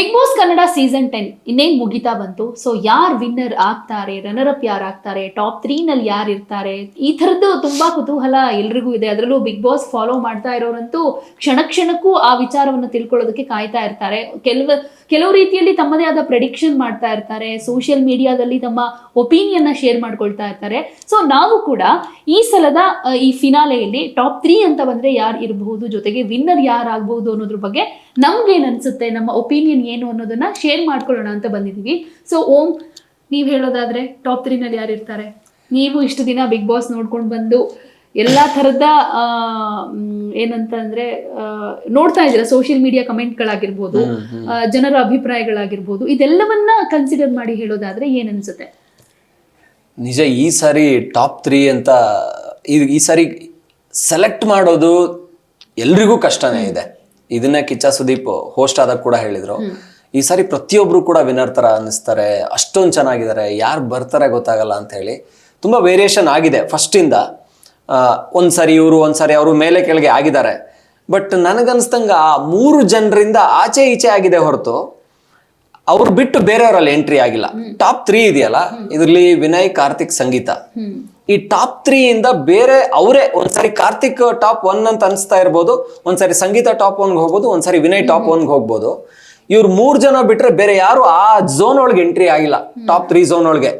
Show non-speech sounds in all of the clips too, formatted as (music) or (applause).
Bigg Boss Kannada season ten ಇನ್ನೇನ್ ಮುಗಿತಾ ಬಂತು. ಸೊ ಯಾರ್ ವಿನ್ನರ್ ಆಗ್ತಾರೆ ರನ್ನರ್ ಅಪ್ ಯಾರು ಆಗ್ತಾರೆ ಟಾಪ್ ತ್ರೀ ನಲ್ಲಿ ಯಾರು ಇರ್ತಾರೆ, ಈ ತರದ್ದು ತುಂಬಾ ಕುತೂಹಲ ಎಲ್ರಿಗೂ ಇದೆ. ಅದರಲ್ಲೂ ಬಿಗ್ ಬಾಸ್ ಫಾಲೋ ಮಾಡ್ತಾ ಇರೋರಂತೂ ಕ್ಷಣ ಕ್ಷಣಕ್ಕೂ ಆ ವಿಚಾರವನ್ನು ತಿಳ್ಕೊಳ್ಳೋದಕ್ಕೆ ಕಾಯ್ತಾ ಇರ್ತಾರೆ. ಕೆಲವು ಕೆಲವು ರೀತಿಯಲ್ಲಿ ತಮ್ಮದೇ ಆದ ಪ್ರೆಡಿಕ್ಷನ್ ಮಾಡ್ತಾ ಇರ್ತಾರೆ. ಸೋಷಿಯಲ್ ಮೀಡಿಯಾದಲ್ಲಿ ತಮ್ಮ ಒಪಿನಿಯನ್ನ ಶೇರ್ ಮಾಡ್ಕೊಳ್ತಾ ಇರ್ತಾರೆ. ಸೊ ನಾವು ಕೂಡ ಈ ಸಲದ ಈ ಫಿನಾಲೆಯಲ್ಲಿ ಟಾಪ್ ತ್ರೀ ಅಂತ ಬಂದ್ರೆ ಯಾರು ಇರಬಹುದು, ಜೊತೆಗೆ ವಿನ್ನರ್ ಯಾರಾಗಬಹುದು ಅನ್ನೋದ್ರ ಬಗ್ಗೆ ನಮ್ಗೇನ್ ಅನ್ಸುತ್ತೆ, ನಮ್ಮ ಒಪಿನಿಯನ್ ಏನು ಅನ್ನೋದನ್ನ ಶೇರ್ ಮಾಡ್ಕೊಳ್ಳೋಣ ಅಂತ ಬಂದಿದ್ದೀವಿ. ಸೊ ಓಂ ನೀವ್ ಹೇಳೋದಾದ್ರೆ ಟಾಪ್ ತ್ರೀನಲ್ಲಿ ಯಾರು ಇರ್ತಾರೆ? ನೀವು ಇಷ್ಟು ದಿನ ಬಿಗ್ ಬಾಸ್ ನೋಡ್ಕೊಂಡು ಬಂದು ಎಲ್ಲಾ ತರದ ಆ, ಏನಂತ ಅಂದ್ರೆ ಆ, ನೋಡ್ತಾ ಇದ್ದೀರಾ? ಸೋಷಿಯಲ್ ಮೀಡಿಯಾ ಕಮೆಂಟ್ಗಳಾಗಿರ್ಬೋದು ಜನರ ಅಭಿಪ್ರಾಯಗಳಾಗಿರ್ಬೋದು ಇದೆಲ್ಲವನ್ನ ಕನ್ಸಿಡರ್ ಮಾಡಿ ಹೇಳೋದಾದ್ರೆ ಏನ್ ಅನ್ಸುತ್ತೆ ನಿಜ ಈ ಸಾರಿ ಟಾಪ್ ತ್ರೀ ಅಂತ ಈ ಸಾರಿ ಸೆಲೆಕ್ಟ್ ಮಾಡೋದು ಎಲ್ರಿಗೂ ಕಷ್ಟನೇ ಇದೆ. ಇದನ್ನ ಕಿಚ್ಚ ಸುದೀಪ್ ಹೋಸ್ಟ್ ಆದಾಗ ಕೂಡ ಹೇಳಿದ್ರು. ಈ ಸಾರಿ ಪ್ರತಿಯೊಬ್ರು ಕೂಡ ವಿನರ್ ತರ ಅನ್ನಿಸ್ತಾರೆ ಅಷ್ಟೊಂದು ಚೆನ್ನಾಗಿದ್ದಾರೆ ಯಾರು ಬರ್ತಾರೆ ಗೊತ್ತಾಗಲ್ಲ ಅಂತ ಹೇಳಿ. ತುಂಬಾ ವೇರಿಯೇಷನ್ ಆಗಿದೆ ಫಸ್ಟ್ ಇಂದ. ಒಂದ್ಸಾರಿ ಇವರು ಒಂದ್ಸರಿ ಅವರು ಮೇಲೆ ಕೆಳಗೆ ಆಗಿದ್ದಾರೆ. ಬಟ್ ನನಗನ್ಸ್ದಂಗ ಆ ಮೂರು ಜನರಿಂದ ಆಚೆ ಈಚೆ ಆಗಿದೆ ಹೊರತು ಅವ್ರು ಬಿಟ್ಟು ಬೇರೆಯವರಲ್ಲಿ ಎಂಟ್ರಿ ಆಗಿಲ್ಲ. ಟಾಪ್ ತ್ರೀ ಇದೆಯಲ್ಲ ಇದರಲ್ಲಿ ವಿನಯ್ ಕಾರ್ತಿಕ್ ಸಂಗೀತ. ಈ ಟಾಪ್ ತ್ರೀ ಇಂದ ಬೇರೆ ಅವರೇ ಒಂದ್ಸರಿ ಕಾರ್ತಿಕ್ ಟಾಪ್ ಒನ್ ಅಂತ ಅನ್ಸ್ತಾ ಇರ್ಬೋದು ಒಂದ್ಸರಿ ಸಂಗೀತ ಟಾಪ್ ಒನ್ಗೆ ಹೋಗ್ಬೋದು ಒಂದ್ಸರಿ ವಿನಯ್ ಟಾಪ್ ಒನ್ಗೆ ಹೋಗ್ಬೋದು. ಇವ್ರು ಮೂರ್ ಜನ ಬಿಟ್ರೆ ಬೇರೆ ಯಾರು ಆ ಝೋನ್ ಒಳಗೆ ಎಂಟ್ರಿ ಆಗಿಲ್ಲ ಟಾಪ್ ತ್ರೀ ಝೋನ್ ಒಳಗೆ.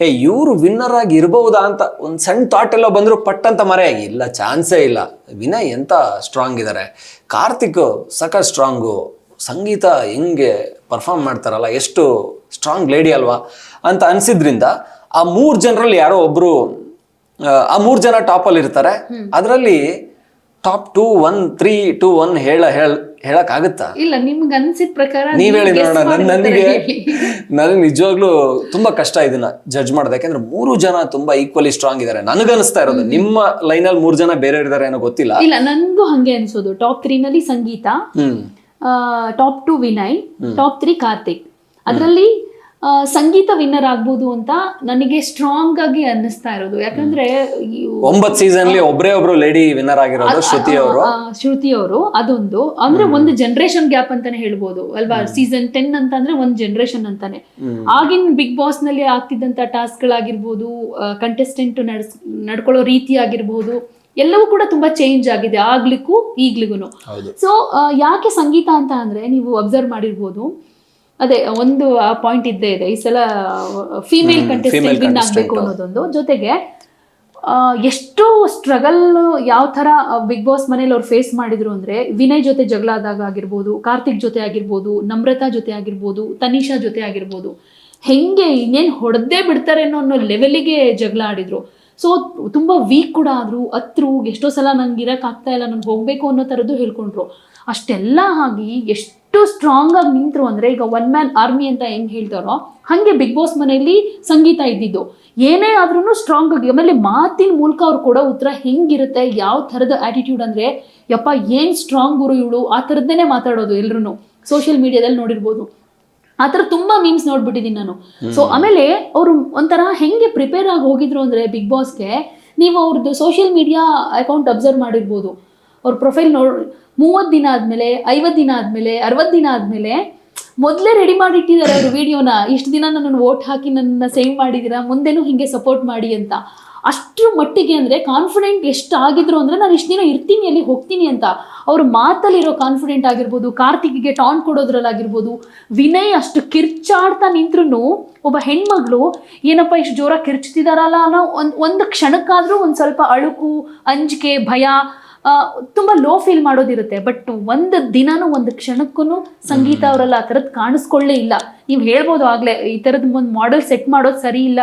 ಏ ಇವ್ರು ವಿನ್ನರ್ ಆಗಿ ಇರ್ಬಹುದಾ ಅಂತ ಒಂದ್ ಸಣ್ಣ ಥಾಟ್ ಎಲ್ಲ ಬಂದ್ರು ಪಟ್ ಅಂತ ಮರೆಯಾಗಿ ಇಲ್ಲ ಚಾನ್ಸೇ ಇಲ್ಲ. ವಿನಯ್ ಎಂತ ಸ್ಟ್ರಾಂಗ್ ಇದ್ದಾರೆ ಕಾರ್ತಿಕ್ ಸಕ ಸ್ಟ್ರಾಂಗು ಸಂಗೀತ ಹೆಂಗೆ ಪರ್ಫಾರ್ಮ್ ಮಾಡ್ತಾರಲ್ಲ ಎಷ್ಟು ಸ್ಟ್ರಾಂಗ್ ಲೇಡಿ ಅಲ್ವಾ ಅಂತ ಅನ್ಸಿದ್ರಿಂದ ಆ ಮೂರ್ ಜನರಲ್ಲಿ ಯಾರೋ ಒಬ್ರು ಆ, ಮೂರ್ ಜನ ಟಾಪ್ ಅಲ್ಲಿ ಇರ್ತಾರೆ. ಅದರಲ್ಲಿ top two one three two one ಹೇಳ ಹೇಳ ಹೇಳಕ್ ಆಗುತ್ತಾ ಇಲ್ಲ ನಿಮ್ಗೆ ಅನ್ಸಿದ ಪ್ರಕಾರ ನೀವ್ ಹೇಳಿ ನೋಡೋಣ ನನ್- ನನಗೆ ನನಗೆ ನಿಜವಾಗ್ಲೂ ತುಂಬಾ ಕಷ್ಟ ಇದನ್ನ ಜಡ್ಜ್ ಮಾಡೋದು ಯಾಕಂದ್ರೆ ಮೂರು ಜನ ತುಂಬಾ ಈಕ್ವಲಿ ಸ್ಟ್ರಾಂಗ್ ಇದಾರೆ. ನನಗನ್ನಿಸ್ತಾ ಇರೋದು ನಿಮ್ಮ ಲೈನ್ ಅಲ್ಲಿ ಮೂರು ಜನ ಬೇರೆ ಇದಾರೆ ಏನೋ ಗೊತ್ತಿಲ್ಲ. ಇಲ್ಲ ನನ್ಗೂ ಹಂಗೆ ಅನ್ಸೋದು. ಟಾಪ್ ತ್ರೀ ನಲ್ಲಿ Sangeetha top two Vinay top three Karthik. ಅದರಲ್ಲಿ ಸಂಗೀತ ವಿನ್ನರ್ ಆಗ್ಬೋದು ಅಂತ ನನಗೆ ಸ್ಟ್ರಾಂಗ್ ಆಗಿ ಅನ್ನಿಸ್ತಾ ಇರೋದು. ಯಾಕಂದ್ರೆ ಒಂಬತ್ ಸೀಸನ್ ಒಬ್ರೇ ಒಬ್ರು ಲೇಡಿ ವಿನ್ನರ್ ಆಗಿರೋದು ಶ್ರುತಿ ಅವರು. ಶ್ರುತಿ ಅವರು ಅದೊಂದು. ಅಂದ್ರೆ ಒಂದು ಜನರೇಷನ್ ಗ್ಯಾಪ್ ಅಂತಾನೆ ಹೇಳ್ಬೋದು. ಅಲ್ವಾ? ಸೀಸನ್ ಟೆನ್ ಅಂತ ಅಂದ್ರೆ ಒಂದು ಜನರೇಷನ್ ಅಂತಾನೆ. ಆಗಿನ ಬಿಗ್ ಬಾಸ್ನಲ್ಲಿ ಆಗ್ತಿದ್ದಂತ ಟಾಸ್ಕ್ ಗಳಾಗಿರ್ಬೋದು ಕಂಟೆಸ್ಟೆಂಟ್ ನಡ್ಸ್ ನಡ್ಕೊಳ್ಳೋ ರೀತಿ ಆಗಿರ್ಬೋದು ಎಲ್ಲವೂ ಕೂಡ ತುಂಬಾ ಚೇಂಜ್ ಆಗಿದೆ ಆಗ್ಲಿಕ್ಕೂ ಈಗ್ಲಿಗೂ ಸೊ ಯಾಕೆ ಸಂಗೀತ ಅಂತ ಅಂದ್ರೆ ನೀವು ಅಬ್ಸರ್ವ್ ಮಾಡಿರ್ಬೋದು ಅದೇ ಒಂದು ಆ ಪಾಯಿಂಟ್ ಇದ್ದೇ ಇದೆ. ಈ ಸಲ ಫಿಮೇಲ್ ಕಂಟೆಸ್ಟೆಂಟ್ ವಿನ್ ಆಗಬೇಕು ಅನ್ನೋದೊಂದು. ಜೊತೆಗೆ ಎಷ್ಟು ಸ್ಟ್ರಗಲ್ ಯಾವ ಥರ ಬಿಗ್ ಬಾಸ್ ಮನೇಲಿ ಅವ್ರು ಫೇಸ್ ಮಾಡಿದ್ರು ಅಂದ್ರೆ ವಿನಯ್ ಜೊತೆ ಜಗಳ ಆದಾಗ ಆಗಿರ್ಬೋದು ಕಾರ್ತಿಕ್ ಜೊತೆ ಆಗಿರ್ಬೋದು ನಮ್ರತಾ ಜೊತೆ ಆಗಿರ್ಬೋದು ತನಿಷಾ ಜೊತೆ ಆಗಿರ್ಬೋದು ಹೆಂಗೆ ಇನ್ನೇನ್ ಹೊಡೆದೇ ಬಿಡ್ತಾರೆ ಅನ್ನೋ ಅನ್ನೋ ಲೆವೆಲಿಗೆ ಜಗಳ ಆಡಿದ್ರು. ಸೊ ತುಂಬಾ ವೀಕ್ ಕೂಡ ಆದರು ಹತ್ರು ಎಷ್ಟೋ ಸಲ ನಂಗೆ ಇರೋಕ್ಕಾಗ್ತಾ ಆಗ್ತಾ ಇಲ್ಲ ನನಗೆ ಹೋಗಬೇಕು ಅನ್ನೋ ಥರದ್ದು ಹೇಳ್ಕೊಂಡ್ರು. ಅಷ್ಟೆಲ್ಲ ಆಗಿ ಎಷ್ಟು ಸ್ಟ್ರಾಂಗ್ ಆಗಿ ನಿಂತರು ಅಂದ್ರೆ ಈಗ ಒನ್ ಮ್ಯಾನ್ ಆರ್ಮಿ ಅಂತ ಹೆಂಗ್ ಹೇಳ್ತಾರೋ ಹಾಗೆ ಬಿಗ್ ಬಾಸ್ ಮನೆಯಲ್ಲಿ ಸಂಗೀತ ಇದ್ದಿದ್ದು. ಏನೇ ಆದ್ರೂ ಸ್ಟ್ರಾಂಗ್ ಆಗಿ ಆಮೇಲೆ ಮಾತಿನ ಮೂಲಕ ಅವ್ರು ಕೊಡೋ ಉತ್ತರ ಹೆಂಗಿರುತ್ತೆ ಯಾವ ಥರದ ಆಟಿಟ್ಯೂಡ್ ಅಂದ್ರೆ ಯಪ್ಪ ಏನ್ ಸ್ಟ್ರಾಂಗ್ ಗುರು ಇವಳು? ಆ ಥರದ್ದೇನೆ ಮಾತಾಡೋದು ಎಲ್ರು ಸೋಷಿಯಲ್ ಮೀಡಿಯಾದಲ್ಲಿ ನೋಡಿರ್ಬೋದು. ಆ ಥರ ತುಂಬಾ ಮೀಮ್ಸ್ ನೋಡ್ಬಿಟ್ಟಿದ್ದೀನಿ ನಾನು. ಸೊ ಆಮೇಲೆ ಅವರು ಒಂಥರ ಹೆಂಗೆ ಪ್ರಿಪೇರ್ ಆಗಿ ಹೋಗಿದ್ರು ಅಂದ್ರೆ ಬಿಗ್ ಬಾಸ್ಗೆ ನೀವು ಅವ್ರದ್ದು ಸೋಷಿಯಲ್ ಮೀಡಿಯಾ ಅಕೌಂಟ್ ಅಬ್ಸರ್ವ್ ಮಾಡಿರ್ಬೋದು. ಅವ್ರ ಪ್ರೊಫೈಲ್ ನೋಡ್ ಮೂವತ್ತು ದಿನ ಆದ್ಮೇಲೆ, ಐವತ್ತು ದಿನ ಆದ್ಮೇಲೆ, ಅರವತ್ತು ದಿನ ಆದ್ಮೇಲೆ ಮೊದಲೇ ರೆಡಿ ಮಾಡಿ ಇಟ್ಟಿದ್ದಾರೆ ಅವರು ವಿಡಿಯೋನ ಇಷ್ಟು ದಿನ ನನ್ನನ್ನು ವೋಟ್ ಹಾಕಿ ನನ್ನ ಸೇವ್ ಮಾಡಿದ್ದೀರಾ ಮುಂದೆನೂ ಹಿಂಗೆ ಸಪೋರ್ಟ್ ಮಾಡಿ ಅಂತ. ಅಷ್ಟ್ರ ಮಟ್ಟಿಗೆ ಅಂದರೆ ಕಾನ್ಫಿಡೆಂಟ್ ಎಷ್ಟು ಆಗಿದ್ರು ಅಂದರೆ ನಾನು ಇಷ್ಟು ದಿನ ಇರ್ತೀನಿ ಅಲ್ಲಿ ಹೋಗ್ತೀನಿ ಅಂತ. ಅವ್ರ ಮಾತಲ್ಲಿರೋ ಕಾನ್ಫಿಡೆಂಟ್ ಆಗಿರ್ಬೋದು, ಕಾರ್ತಿಕ್ಗೆ ಟಾನ್ ಕೊಡೋದ್ರಲ್ಲಾಗಿರ್ಬೋದು, ವಿನಯ್ ಅಷ್ಟು ಕಿರ್ಚಾಡ್ತಾ ನಿಂತ್ರು ಒಬ್ಬ ಹೆಣ್ಮಗಳು, ಏನಪ್ಪ ಇಷ್ಟು ಜೋರಾಗಿ ಕಿರ್ಚ್ತಿದಾರಲ್ಲ ಅನ್ನೋ ಒಂದು ಒಂದು ಕ್ಷಣಕ್ಕಾದರೂ ಒಂದು ಸ್ವಲ್ಪ ಅಳುಕು, ಅಂಜಿಕೆ, ಭಯ ತುಂಬಾ ಲೋ ಫೀಲ್ ಮಾಡೋದಿರುತ್ತೆ ಬಟ್ ಒಂದು ದಿನಾನು ಒಂದು ಕ್ಷಣಕ್ಕೂ ಸಂಗೀತ ಅವರಲ್ಲ ಆ ಥರದ್ದು ಕಾಣಿಸ್ಕೊಳ್ಳೇ ಇಲ್ಲ. ನೀವು ಹೇಳ್ಬೋದು ಆಗ್ಲೇ ಈ ಥರದ ಒಂದು ಮಾಡೆಲ್ ಸೆಟ್ ಮಾಡೋದು ಸರಿ ಇಲ್ಲ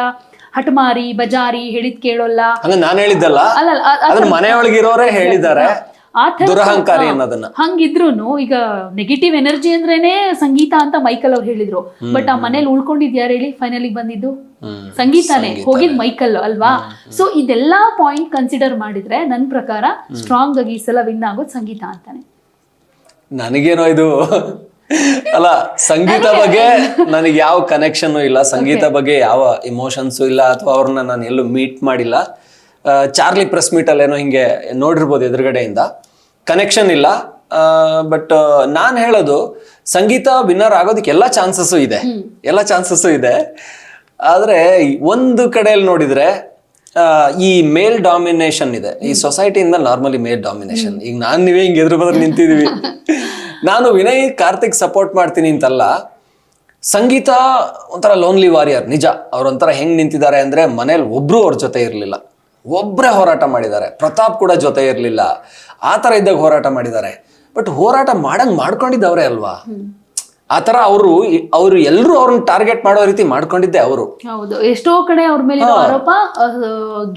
ಹಠಮಾರಿ ಬಜಾರಿ ಹೇಳಿದ್ ಕೇಳೋಲ್ಲ. ನಾನು ನಾನ್ ಹೇಳಿದ್ದಲ್ಲ? ಅಲ್ಲ ಮನೆಯೊಳಗಿರೋರೇ ಹೇಳಿದ್ದಾರೆ. ದುರಹಂಕಾರಿ ಅನ್ನೋದನ್ನ. ಹಂಗಿದ್ರುನು ಈಗ ನೆಗೆಟಿವ್ ಎನರ್ಜಿ ಅಂದ್ರೇನೆ ಸಂಗೀತ ಅಂತ ಮೈಕಲ್ ಅವ್ರು ಹೇಳಿದ್ರು. ಬಟ್ ಆ ಮನೇಲಿ ಉಳ್ಕೊಂಡಿದ್ ಯಾರು ಹೇಳಿ? ಫೈನಲಿಗೆ ಬಂದಿದ್ದು. ಸಂಗೀತಾನೇ. ಹೋಗಿದ್ ಮೈಕಲ್ ಅಲ್ವಾ? ಸೊ ಇದೆಲ್ಲಾ ಪಾಯಿಂಟ್ ಕನ್ಸಿಡರ್ ಮಾಡಿದ್ರೆ ನನ್ನ ಪ್ರಕಾರ ಸ್ಟ್ರಾಂಗ್ ಆಗಿ ಈ ಸಲ ವಿನ್ ಆಗೋದು ಸಂಗೀತ ಅಂತಾನೆ. ನನಗೇನೋ ಇದು? ಅಲ್ಲ ಸಂಗೀತ ಬಗ್ಗೆ ನನಗೆ ಯಾವ ಕನೆಕ್ಷನ್ ಇಲ್ಲ. ಸಂಗೀತ ಬಗ್ಗೆ ಯಾವ ಇಮೋಷನ್ಸ್ ಇಲ್ಲ. ಅಥವಾ ಅವ್ರನ್ನ ನಾನು ಎಲ್ಲೂ ಮೀಟ್ ಮಾಡಿಲ್ಲ. ಚಾರ್ಲಿ ಪ್ರೆಸ್ ಮೀಟ್ ಅಲ್ಲಿ ಏನೋ ಹಿಂಗೆ ನೋಡಿರ್ಬೋದು ಎದುರುಗಡೆಯಿಂದ. ಕನೆಕ್ಷನ್ ಇಲ್ಲ. ಬಟ್ ನಾನು ಹೇಳೋದು ಸಂಗೀತ ವಿನ್ನರ್ ಆಗೋದಕ್ಕೆ ಎಲ್ಲ ಚಾನ್ಸಸ್ ಇದೆ. ಎಲ್ಲ ಚಾನ್ಸಸ್ ಇದೆ. ಆದ್ರೆ ಒಂದು ಕಡೆಯಲ್ಲಿ ನೋಡಿದ್ರೆ ಈ ಮೇಲ್ ಡಾಮಿನೇಷನ್ ಇದೆ. ಈ ಸೊಸೈಟಿಯಿಂದ ನಾರ್ಮಲಿ ಮೇಲ್ ಡಾಮಿನೇಷನ್ ಈಗ ನಾನು ನೀವೇ ಹಿಂಗೆ ಎದುರು ಬದಲು ನಿಂತಿದೀವಿ. (laughs) ನಾನು ವಿನಯ್ ಕಾರ್ತಿಕ್ ಸಪೋರ್ಟ್ ಮಾಡ್ತೀನಿ ಅಂತಲ್ಲ ಸಂಗೀತ ಒಂಥರ ಲೋನ್ಲಿ ವಾರಿಯರ್ ನಿಜ. ಅವ್ರೊಂಥರ ಹೆಂಗೆ ನಿಂತಿದ್ದಾರೆ ಅಂದ್ರೆ ಮನೇಲಿ ಒಬ್ರು ಅವ್ರ ಜೊತೆ ಇರಲಿಲ್ಲ. ಒಬ್ಬರೇ ಹೋರಾಟ ಮಾಡಿದ್ದಾರೆ. ಪ್ರತಾಪ್ ಕೂಡ ಜೊತೆ ಇರಲಿಲ್ಲ. ಆ ಥರ ಇದ್ದಾಗ ಹೋರಾಟ ಮಾಡಿದ್ದಾರೆ. ಬಟ್ ಹೋರಾಟ ಮಾಡಂಗೆ ಮಾಡ್ಕೊಂಡಿದ್ದವ್ರೆ ಅಲ್ವಾ? ಆ ತರ ಅವರು ಅವರು ಎಲ್ಲರೂ ಅವ್ರನ್ನ ಟಾರ್ಗೆಟ್ ಮಾಡೋ ರೀತಿ ಮಾಡ್ಕೊಂಡಿದ್ದೆ ಅವರು. ಹೌದು. ಎಷ್ಟೋ ಕಡೆ ಅವ್ರ ಮೇಲೆ ಇರೋ ಆರೋಪ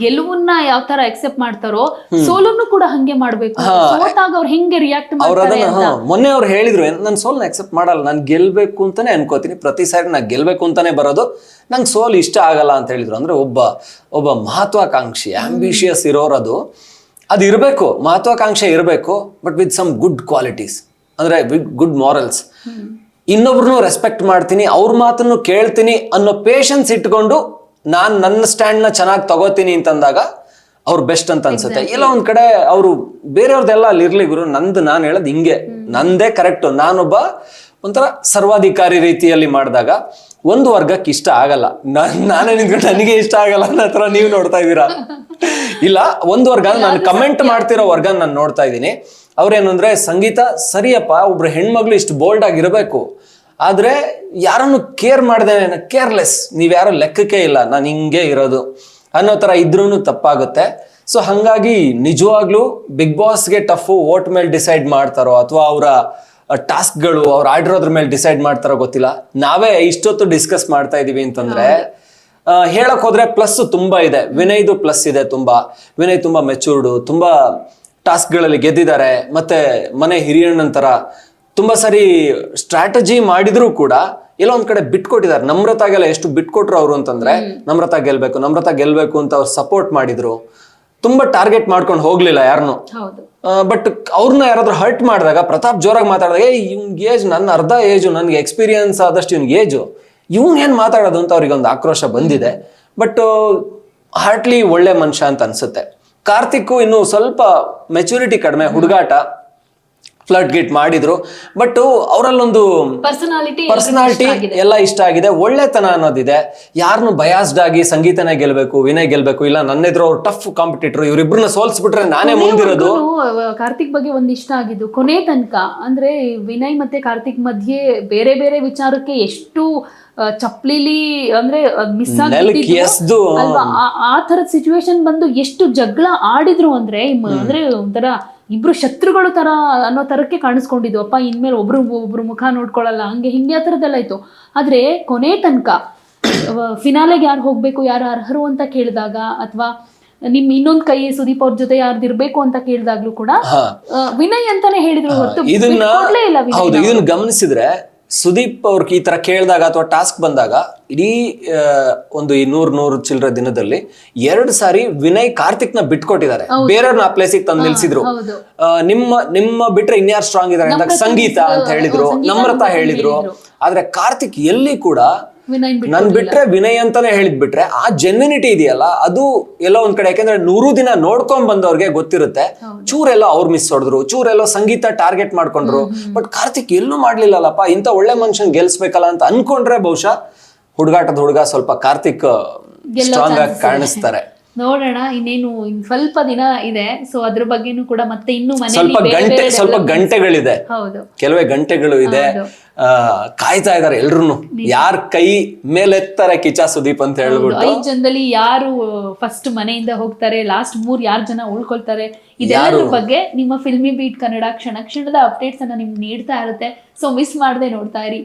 ಗೆಲುವನ್ನ ಯಾವ ತರ ಅಕ್ಸೆಪ್ಟ್ ಮಾಡ್ತಾರೋ ಸೋಲನ್ನು ಕೂಡ ಹಂಗೆ ಮಾಡ್ಬೇಕು. ಸೋತಾಗ ಅವ್ರು ಹೆಂಗೆ ರಿಯಾಕ್ಟ್ ಅವ್ರು ಮಾಡ್ತಾರೆ ಅದನ್ನ ಹಾ, ಮೊನ್ನೆ ಅವ್ರು ಹೇಳಿದ್ರು ನನ್ನ ಸೋಲ್ನ ಅಕ್ಸೆಪ್ಟ್ ಮಾಡಲ್ಲ ನಾನು ಗೆಲ್ಬೇಕು ಅಂತಾನೆ ಅನ್ಕೋತೀನಿ. ಪ್ರತಿ ಸಾರಿ ನಾನು ಗೆಲ್ಬೇಕು ಅಂತಾನೆ ಬರೋದು. ನಂಗೆ ಸೋಲ್ ಇಷ್ಟ ಆಗಲ್ಲ ಅಂತ ಹೇಳಿದ್ರು. ಅಂದ್ರೆ ಒಬ್ಬ ಒಬ್ಬ ಮಹತ್ವಾಕಾಂಕ್ಷಿ ಆಂಬಿಷಿಯಸ್ ಇರೋರದು. ಅದು ಇರಬೇಕು ಮಹತ್ವಾಕಾಂಕ್ಷೆ ಇರಬೇಕು but with some good qualities ಅಂದ್ರೆ ವಿತ್ ಗುಡ್ ಮಾರಲ್ಸ್ ಇನ್ನೊಬ್ರನ್ನೂ ರೆಸ್ಪೆಕ್ಟ್ ಮಾಡ್ತೀನಿ ಅವ್ರ ಮಾತನ್ನು ಕೇಳ್ತೀನಿ ಅನ್ನೋ ಪೇಷನ್ಸ್ ಇಟ್ಕೊಂಡು ನಾನು ನನ್ನ ಸ್ಟ್ಯಾಂಡ್ನ ಚೆನ್ನಾಗಿ ತಗೋತೀನಿ ಅಂತಂದಾಗ ಅವ್ರು ಬೆಸ್ಟ್ ಅಂತ ಅನ್ಸುತ್ತೆ. ಇಲ್ಲ ಒಂದ್ ಕಡೆ ಅವರು ಬೇರೆಯವ್ರದ್ದೆಲ್ಲ ಅಲ್ಲಿ ಇರ್ಲಿ ಗುರು ನಂದು ನಾನು ಹೇಳೋದು ಹಿಂಗೆ. ನಂದೇ ಕರೆಕ್ಟ್ ನಾನೊಬ್ಬ ಒಂಥರ ಸರ್ವಾಧಿಕಾರಿ ರೀತಿಯಲ್ಲಿ ಮಾಡಿದಾಗ ಒಂದು ವರ್ಗಕ್ಕೆ ಇಷ್ಟ ಆಗಲ್ಲ. ನಾನ್ ನಾನೇ ನಿಂತ್ಕೊಂಡು ನನಗೆ ಇಷ್ಟ ಆಗಲ್ಲ ಅನ್ನೋ ಹತ್ರ ನೀವು ನೋಡ್ತಾ ಇದ್ದೀರಾ? (laughs) ಇಲ್ಲ ಒಂದು ವರ್ಗ ನಾನು ಕಮೆಂಟ್ ಮಾಡ್ತಿರೋ ವರ್ಗ ನಾನು ನೋಡ್ತಾ ಇದ್ದೀನಿ. ಅವ್ರೇನು ಅಂದ್ರೆ ಸಂಗೀತ ಸರಿಯಪ್ಪ, ಒಬ್ರು ಹೆಣ್ಮಗ್ಳು ಇಷ್ಟು ಬೋಲ್ಡ್ ಆಗಿರಬೇಕು. ಆದ್ರೆ ಯಾರನ್ನು ಕೇರ್ ಮಾಡ್ದೆ ಕೇರ್ಲೆಸ್ ನೀವ್ಯಾರು ಲೆಕ್ಕಕ್ಕೆ ಇಲ್ಲ, ನಾನು ಹಿಂಗೆ ಇರೋದು. ಅನ್ನೋ ತರ ಇದ್ರೂ ತಪ್ಪಾಗುತ್ತೆ. ಸೊ ಹಂಗಾಗಿ ನಿಜವಾಗ್ಲೂ ಬಿಗ್ ಬಾಸ್ಗೆ ಟಫು ಓಟ್ ಮೇಲೆ ಡಿಸೈಡ್ ಮಾಡ್ತಾರೋ ಅಥವಾ ಅವರ ಟಾಸ್ಕ್ಗಳು ಅವ್ರು ಆಡಿರೋದ್ರ ಮೇಲೆ ಡಿಸೈಡ್ ಮಾಡ್ತಾರೋ ಗೊತ್ತಿಲ್ಲ. ನಾವೇ ಇಷ್ಟೊತ್ತು ಡಿಸ್ಕಸ್ ಮಾಡ್ತಾ ಇದೀವಿ ಅಂತಂದ್ರೆ ಹೇಳಕ್ ಹೋದ್ರೆ ಪ್ಲಸ್ ತುಂಬಾ ಇದೆ. ವಿನಯ್ದು ಪ್ಲಸ್ ಇದೆ ತುಂಬಾ. ವಿನಯ್ ತುಂಬಾ ಮೆಚೂರ್ಡು ತುಂಬಾ ಟಾಸ್ಕ್ಗಳಲ್ಲಿ ಗೆದ್ದಿದ್ದಾರೆ ಮತ್ತೆ ಮನೆ ಹಿರಿಯಣ್ಣನ ತರ ತುಂಬಾ ಸರಿ ಸ್ಟ್ರಾಟಜಿ ಮಾಡಿದ್ರು ಕೂಡ ಎಲ್ಲ ಒಂದ್ ಕಡೆ ಬಿಟ್ಕೊಟ್ಟಿದ್ದಾರೆ ನಮ್ರತಾಗೆಲ್ಲ ಎಷ್ಟು ಬಿಟ್ಕೊಟ್ರು ಅವರು ಅಂತಂದ್ರೆ ನಮ್ರತಾ ಗೆಲ್ಬೇಕು ನಮ್ರತಾ ಗೆಲ್ಬೇಕು ಅಂತ ಅವ್ರು ಸಪೋರ್ಟ್ ಮಾಡಿದ್ರು. ತುಂಬಾ ಟಾರ್ಗೆಟ್ ಮಾಡ್ಕೊಂಡು ಹೋಗ್ಲಿಲ್ಲ ಯಾರನ್ನು ಬಟ್ ಅವ್ರನ್ನ ಯಾರಾದ್ರೂ ಹರ್ಟ್ ಮಾಡಿದಾಗ ಪ್ರತಾಪ್ ಜೋರಾಗಿ ಮಾತಾಡಿದಾಗ ಏ ಇವ್ನಿಗೆ ಏಜ್ ನನ್ನ ಅರ್ಧ ಏಜು ನನ್ಗೆ ಎಕ್ಸ್ಪೀರಿಯನ್ಸ್ ಆದಷ್ಟು ಇವ್ನಿಗೆ ಏಜು ಇವ್ನ್ ಏನ್ ಮಾತಾಡೋದು ಅಂತ ಅವ್ರಿಗೆ ಒಂದು ಆಕ್ರೋಶ ಬಂದಿದೆ. ಬಟ್ ಹಾರ್ಟ್ಲಿ ಒಳ್ಳೆ ಮನುಷ್ಯ ಅಂತ ಅನ್ಸುತ್ತೆ. ಕಾರ್ತಿಕ್ ಇನ್ನು ಸ್ವಲ್ಪ ಮೆಚುರಿಟಿ ಕಡಿಮೆ ಹುಡುಗಾಟ ಫ್ಲಡ್ ಗೇಟ್ ಮಾಡಿದ್ರು. ಬಟ್ ಅವರಲ್ಲೊಂದು ಪರ್ಸನಾಲಿಟಿ ಪರ್ಸನಾಲಿಟಿ ಎಲ್ಲ ಇಷ್ಟ ಆಗಿದೆ. ಒಳ್ಳೆತನ ಅನ್ನೋದಿದೆ. ಯಾರನ್ನು ಬಯಾಸ್ಡ್ ಆಗಿ ಸಂಗೀತನೇ ಗೆಲ್ಬೇಕು ವಿನಯ್ ಗೆಲ್ಬೇಕು ಇಲ್ಲ ನನ್ನೆದ್ರು ಅವ್ರು ಟಫ್ ಕಾಂಪಿಟೇಟರ್ ಇವ್ರಿಬ್ರನ್ನ ಸೋಲ್ಸ್ಬಿಟ್ರೆ ನಾನೇ ಮುಂದಿರೋದು. ಕಾರ್ತಿಕ್ ಬಗ್ಗೆ ಒಂದ್ ಇಷ್ಟ ಆಗಿದ್ದು ಕೊನೆ ತನಕ ಅಂದ್ರೆ ವಿನಯ್ ಮತ್ತೆ ಕಾರ್ತಿಕ್ ಮಧ್ಯೆ ಬೇರೆ ಬೇರೆ ವಿಚಾರಕ್ಕೆ ಎಷ್ಟು ಚಪ್ಲಿಲಿ ಅಂದ್ರೆ ಮಿಸ್ ಆಗಿದ್ದು ಅಲ್ವಾ? ಆ- ತರದ ಸಿಚುವೇಶನ್ ಬಂದು ಎಷ್ಟು ಜಗಳ ಆಡಿದ್ರು ಅಂದ್ರೆ ಅಂದ್ರೆ ಒಂಥರ ಇಬ್ರು ಶತ್ರುಗಳು ತರ ಅನ್ನೋ ತರಕ್ಕೆ ಕಾಣಿಸ್ಕೊಂಡಿದ್ವು. ಅಪ್ಪ ಇನ್ಮೇಲೆ ಒಬ್ರು ಒಬ್ರು ಮುಖ ನೋಡ್ಕೊಳ್ಳಲ್ಲ ಹಂಗೆ ಹಿಂಗೆ ಆ ಥರದ್ದೆಲ್ಲ ಇತ್ತು ಆದ್ರೆ ಕೊನೆ ತನಕ ಫಿನಾಲೆಗೆ ಯಾರು ಹೋಗ್ಬೇಕು ಯಾರು ಅರ್ಹರು ಅಂತ ಕೇಳಿದಾಗ ಅಥವಾ ನಿಮ್ ಇನ್ನೊಂದ್ ಕೈ ಸುದೀಪ್ ಅವ್ರ ಜೊತೆ ಯಾರ್ದು ಇರ್ಬೇಕು ಅಂತ ಕೇಳಿದಾಗ್ಲೂ ಕೂಡ ವಿನಯ್ ಅಂತಾನೆ ಹೇಳಿದ್ರು ಹೊರತು ಇಲ್ಲ ಹೌದು ಇದನ್ನ ಗಮನಿಸಿದ್ರೆ ಸುದೀಪ್ ಅವ್ರಿಗೆ ಈ ತರ ಕೇಳಿದಾಗ ಅಥವಾ ಟಾಸ್ಕ್ ಬಂದಾಗ ಇಡೀ ಒಂದು ಈ ನೂರ್ ನೂರು ಚಿಲ್ಲರೆ ದಿನದಲ್ಲಿ ಎರಡು ಸಾರಿ ವಿನಯ್ ಕಾರ್ತಿಕ್ನ ಬಿಟ್ಕೊಟ್ಟಿದ್ದಾರೆ ಬೇರೆಯವ್ರನ್ನ ಆ ಪ್ಲೇಸಿಗೆ ತಂದು ನಿಲ್ಸಿದ್ರು. ನಿಮ್ಮ ನಿಮ್ಮ ಬಿಟ್ರೆ ಇನ್ಯಾರು ಸ್ಟ್ರಾಂಗ್ ಇದಾರೆ? ಅಂದಾಗ ಸಂಗೀತ ಅಂತ ಹೇಳಿದ್ರು ನಮ್ರತಾ ಹೇಳಿದ್ರು. ಆದ್ರೆ ಕಾರ್ತಿಕ್ ಎಲ್ಲಿ ಕೂಡ ನನ್ ಬಿಟ್ರೆ ವಿನಯ್ ಅಂತಾನೆ ಹೇಳಿದ್ ಬಿಟ್ರೆ ಆ ಜೆನ್ಯುನಿಟಿ ಇದೆಯಲ್ಲ ಅದು ಎಲ್ಲ ಒಂದ್ ಕಡೆ ಯಾಕಂದ್ರೆ ನೂರು ದಿನ ನೋಡ್ಕೊಂಡ್ ಬಂದವ್ರಿಗೆ ಗೊತ್ತಿರುತ್ತೆ. ಚೂರೆಲ್ಲ ಅವ್ರು ಮಿಸ್ ಹೊಡೆದ್ರು ಚೂರೆಲ್ಲೋ ಸಂಗೀತ ಟಾರ್ಗೆಟ್ ಮಾಡ್ಕೊಂಡ್ರು. ಬಟ್ ಕಾರ್ತಿಕ್ ಎಲ್ಲೂ ಮಾಡ್ಲಿಲ್ಲಲ್ಲಪ್ಪ ಇಂತ ಒಳ್ಳೆ ಮನುಷ್ಯನ್ ಗೆಲ್ಸ್ಬೇಕಲ್ಲ ಅಂತ ಅನ್ಕೊಂಡ್ರೆ ಬಹುಶಃ ಹುಡುಗಾಟದ ಹುಡುಗ ಸ್ವಲ್ಪ ಕಾರ್ತಿಕ್ ಸ್ಟ್ರಾಂಗ್ ಆಗಿ ಕಾಣಿಸ್ತಾರೆ. ನೋಡೋಣ ಇನ್ನೇನು ಇನ್ ಸ್ವಲ್ಪ ದಿನ ಇದೆ. ಸೊ ಅದ್ರ ಬಗ್ಗೆನೂ ಕೂಡ ಮತ್ತೆ ಇನ್ನು ಸ್ವಲ್ಪ ಗಂಟೆ ಸ್ವಲ್ಪ ಗಂಟೆಗಳಿದೆ. ಹೌದು. ಕೆಲವೇ ಗಂಟೆಗಳು ಇದೆ. ಕಾಯ್ತಾ ಇದಾರೆ ಎಲ್ರು ಯಾರ್ ಕೈ ಮೇಲೆತ್ತಾರೆ ಕಿಚಾ ಸುದೀಪ್ ಅಂತ ಹೇಳ್ಬಿಟ್ಟು. ಐದ್ ಜನದಲ್ಲಿ ಯಾರು ಫಸ್ಟ್ ಮನೆಯಿಂದ ಹೋಗ್ತಾರೆ ಲಾಸ್ಟ್ ಮೂರ್ ಯಾರ್ ಜನ ಉಳ್ಕೊಳ್ತಾರೆ ಇದೆಲ್ಲದ್ರ ಬಗ್ಗೆ ನಿಮ್ಮ ಫಿಲ್ಮಿ ಬೀಟ್ ಕನ್ನಡ ಕ್ಷಣ ಕ್ಷಣದ ಅಪ್ಡೇಟ್ಸ್ ಅನ್ನ ನಿಮ್ಗೆ ನೀಡ್ತಾ ಇರುತ್ತೆ. ಸೊ ಮಿಸ್ ಮಾಡದೆ ನೋಡ್ತಾ ಇರಿ.